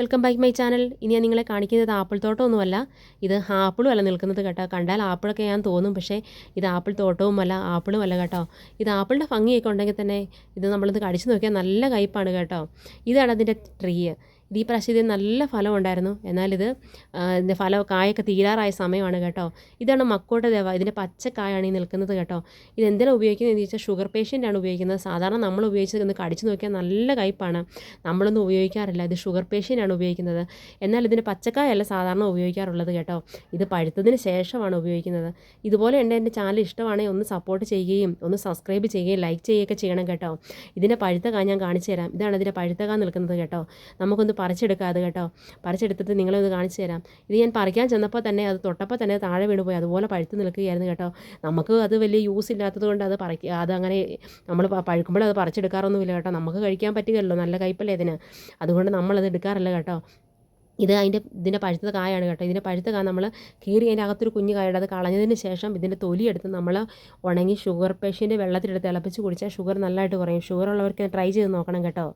Welcome back my channel. ഇനി ഞാൻ നിങ്ങളെ കാണിക്കുന്നത് ആപ്പിൾ തോട്ടമൊന്നുമല്ല. ഇത് ആപ്പിളും അല്ല നിൽക്കുന്നത് കേട്ടോ. കണ്ടാൽ ആപ്പിളൊക്കെ ഞാൻ തോന്നും. പക്ഷേ ഇത് ആപ്പിൾ തോട്ടവുമല്ല ആപ്പിളും അല്ല കേട്ടോ. ഇത് ആപ്പിളിന്റെ ഭംഗിയൊക്കെ ഉണ്ടെങ്കിൽ തന്നെ ഇത് നമ്മളിത് കടിച്ചു നോക്കിയാൽ നല്ല കയ്പ്പാണ് കേട്ടോ. ഇതാണ് അതിന്റെ ട്രീ. ഇത് ഈ പ്രാവശ്യം ഇതിന് നല്ല ഫലം ഉണ്ടായിരുന്നു. എന്നാലിത് ഇതിന്റെ ഫലം കായൊക്കെ തീരാറായ സമയമാണ് കേട്ടോ. ഇതാണ് മക്കോട്ട ദേവ ഇതിന്റെ പച്ചക്കായാണ് ഈ നിൽക്കുന്നത് കേട്ടോ. ഇത് എന്തിനാണ് ഉപയോഗിക്കുന്നത് എന്ന് ചോദിച്ചാൽ ഷുഗർ പേഷ്യന്റാണ് ഉപയോഗിക്കുന്നത്. സാധാരണ നമ്മൾ ഉപയോഗിച്ചത് ഒന്ന് കടിച്ചു നോക്കിയാൽ നല്ല കയ്പ്പാണ് നമ്മളൊന്നും ഉപയോഗിക്കാറില്ല. ഇത് ഷുഗർ പേഷ്യന്റാണ് ഉപയോഗിക്കുന്നത്. എന്നാൽ ഇതിന്റെ പച്ചക്കായല്ല സാധാരണ ഉപയോഗിക്കാറുള്ളത് കേട്ടോ. ഇത് പഴുത്തതിന് ശേഷമാണ് ഉപയോഗിക്കുന്നത്. ഇതുപോലെ ഉണ്ട്. എന്റെ ചാനൽ ഇഷ്ടമാണെങ്കിൽ ഒന്ന് സപ്പോർട്ട് ചെയ്യുകയും ഒന്ന് സബ്സ്ക്രൈബ് ചെയ്യുകയും ലൈക്ക് ചെയ്യുകയൊക്കെ ചെയ്യണം കേട്ടോ. ഇതിന്റെ പഴുത്തക ഞാൻ കാണിച്ചു തരാം. ഇതാണ് ഇതിന്റെ പഴുത്തക നിൽക്കുന്നത് കേട്ടോ. നമുക്കൊന്ന് പറിച്ചെടുക്കാം അത് കേട്ടോ. പറിച്ചെടുത്തിട്ട് നിങ്ങളൊന്ന് കാണിച്ചു തരാം. ഇത് ഞാൻ പറിക്കാൻ ചെന്നപ്പോൾ തന്നെ അത് തൊട്ടപ്പോൾ തന്നെ താഴെ വീണ് പോയി. അതുപോലെ പഴുത്ത് നിൽക്കുകയായിരുന്നു കേട്ടോ. നമുക്ക് അത് വലിയ യൂസ് ഇല്ലാത്തത് കൊണ്ട് അത് പറിക്കുക അതങ്ങനെ നമ്മൾ പഴുക്കുമ്പോൾ അത് പറിച്ചെടുക്കാറൊന്നുമില്ല കേട്ടോ. നമുക്ക് കഴിക്കാൻ പറ്റുകയല്ലോ നല്ല കയ്പല്ലേ ഇതിന്. അതുകൊണ്ട് നമ്മളത് എടുക്കാറില്ല കേട്ടോ. ഇത് അതിന്റെ ഇതിന്റെ പഴുത്ത കായാണ് കേട്ടോ. ഇതിന്റെ പഴുത്ത കായ നമ്മൾ കീറി അതിന്റെ അകത്തൊരു കുഞ്ഞു കായുണ്ട് അത് കളഞ്ഞതിന് ശേഷം ഇതിന്റെ തൊലി എടുത്ത് നമ്മൾ ഉണങ്ങി ഷുഗർ പേഷ്യന്റ് വെള്ളത്തിലെടുത്ത് തിളപ്പിച്ച് കുടിച്ചാൽ ഷുഗർ നല്ലതായിട്ട് കുറയും. ഷുഗർ ഉള്ളവർക്ക് ട്രൈ ചെയ്ത് നോക്കണം കേട്ടോ.